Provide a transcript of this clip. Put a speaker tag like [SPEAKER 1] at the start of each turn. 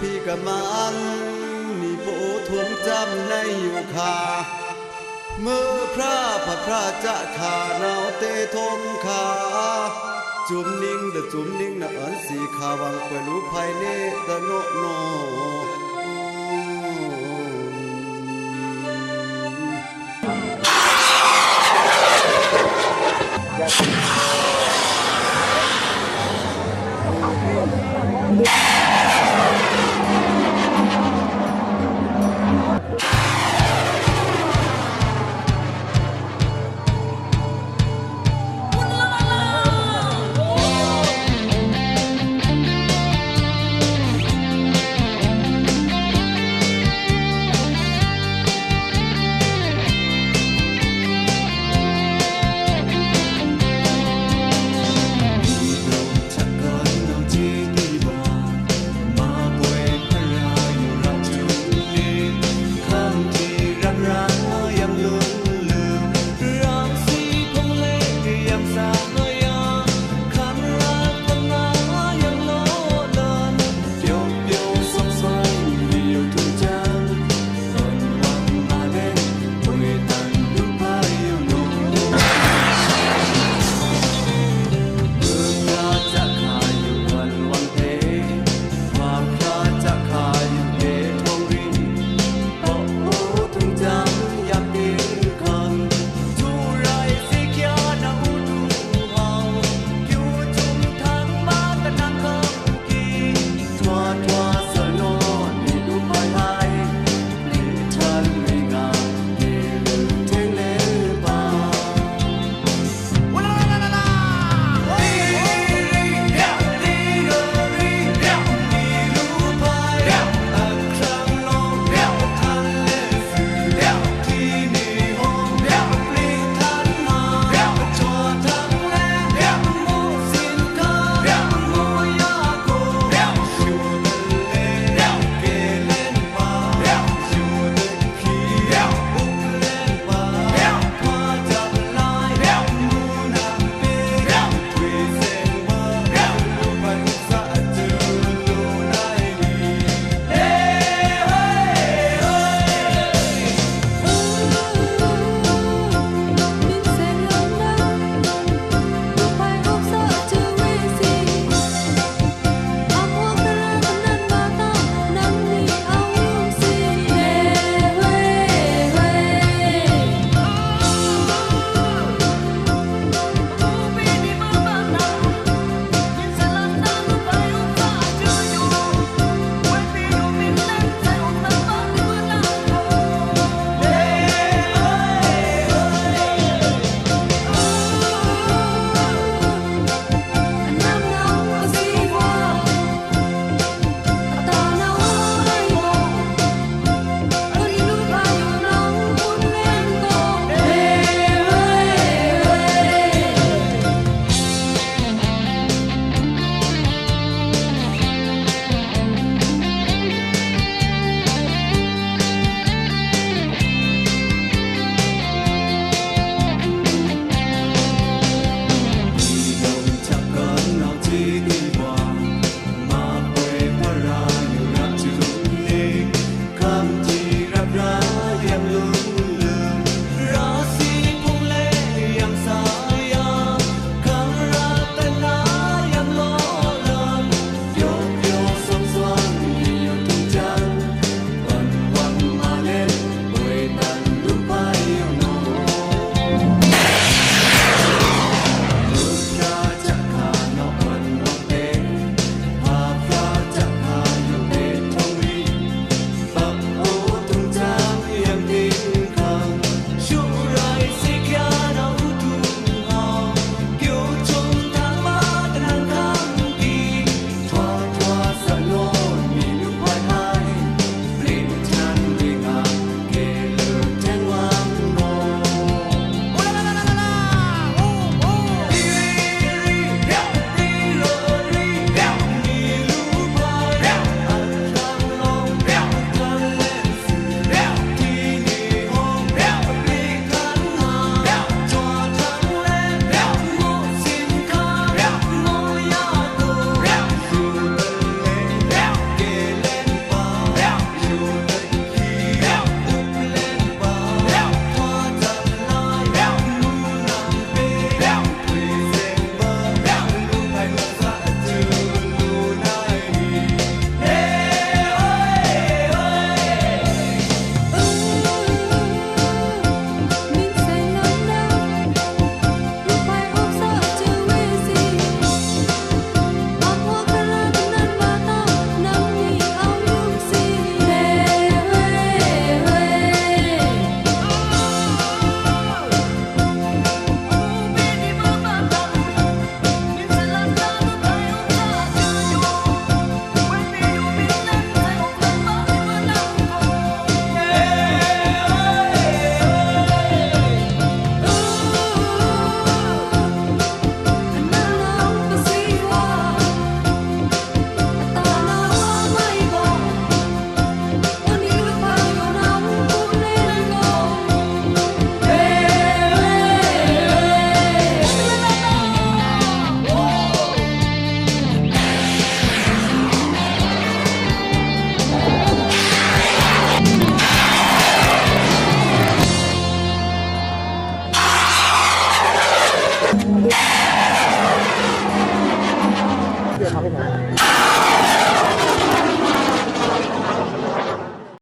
[SPEAKER 1] พี่กับมันนี่โปทวงจำในอยู่คาเมื่อพระผัดพระจะขาเนาวเตทงขาจุมนิ่งเดจุมนิ่งนะอันสีขาวังไปรู้ภายเนตะโนโน
[SPEAKER 2] เ